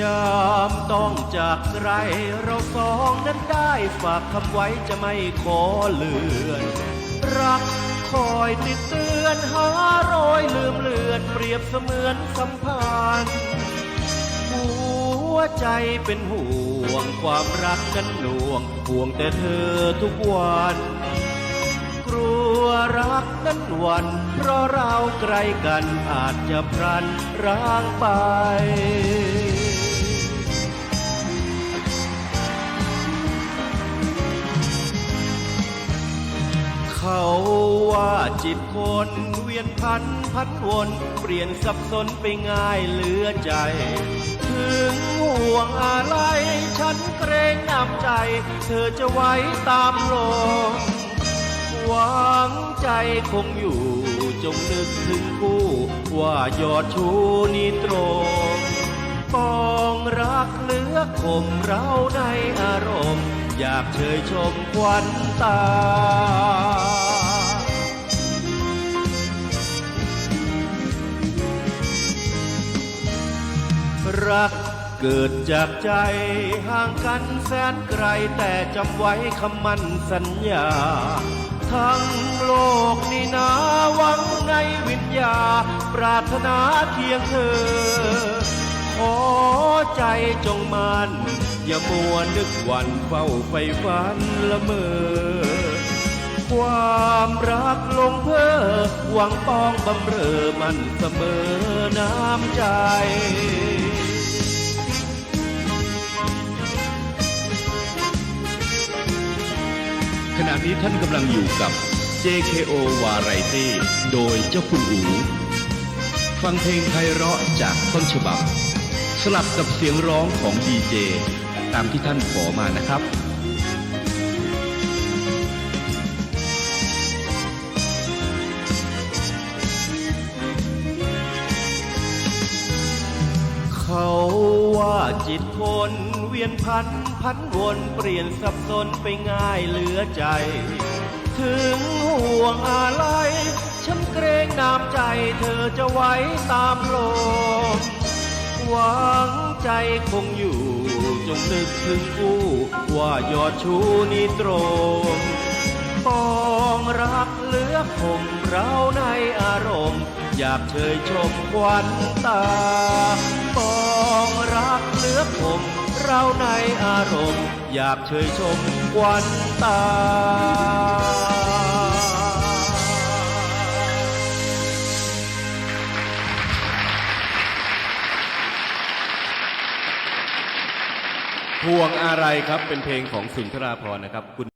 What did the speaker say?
ยามต้องจากไกลเราสองนั้นได้ฝากคำไว้จะไม่ขอเลือน รักคอยติดเตือนหารอยลืมเลือนเปรียบเสมือนสัมพันธ์หัวใจเป็นห่วงความรักกันหน่วงห่วงแต่เธอทุกวัน กลัวรักนั้นหวัน เพราะเราใกลกันอาจจะพลันร้างไป เขาว่าจิตคนเวียนพันพันวน เปลี่ยนสับสนไปง่ายเหลือใจ ถึงห่วงอะไรฉันเกรงน้ำใจ เธอจะไว้ตามลมหวังใจคงอยู่จงนึกถึงผู้ว่ายอดชูนีตรงปองรักเหลือคมเราในอารมณ์ อยากเชยชมควันตา รักเกิดจากใจห่างกันแสนไกลแต่จำไว้คำมั่นสัญญา ทั้งโลกนี่นาหวังในวิญญา ปรารถนาเคียงเธอ ขอใจจงมันอย่ามัวนึกวันเฝ้าไฟฝันละเมอความรักลงเพ้อหวังปองบำเรอมันเสมอน้ำใจ ขณะนี้ท่านกำลังอยู่กับ JKO Variety โดยเจ้าคุณอูฟังเพลงไพเราะจากต้นฉบับ สลับกับเสียงร้องของดีเจ ตามที่ท่านขอมานะครับ เขาว่าจิตคนเวียนพันพันวนเปลี่ยนสับสนไปง่ายเหลือใจ ถึงห่วงอะไรฉันเกรงน้ำใจเธอจะไว้ตามลมหวังใจคงอยู่จงนึกถึงผู้ว่ายอดชูนี้ตรงปองรักเหลือคมเราในอารมณ์ อยากเชยชมควันตาากเลือผมเราในอารมณ์ อยากเชยชมกวันตา พวงอะไรครับเป็นเพลงของสุนทราพรนะครับคุณ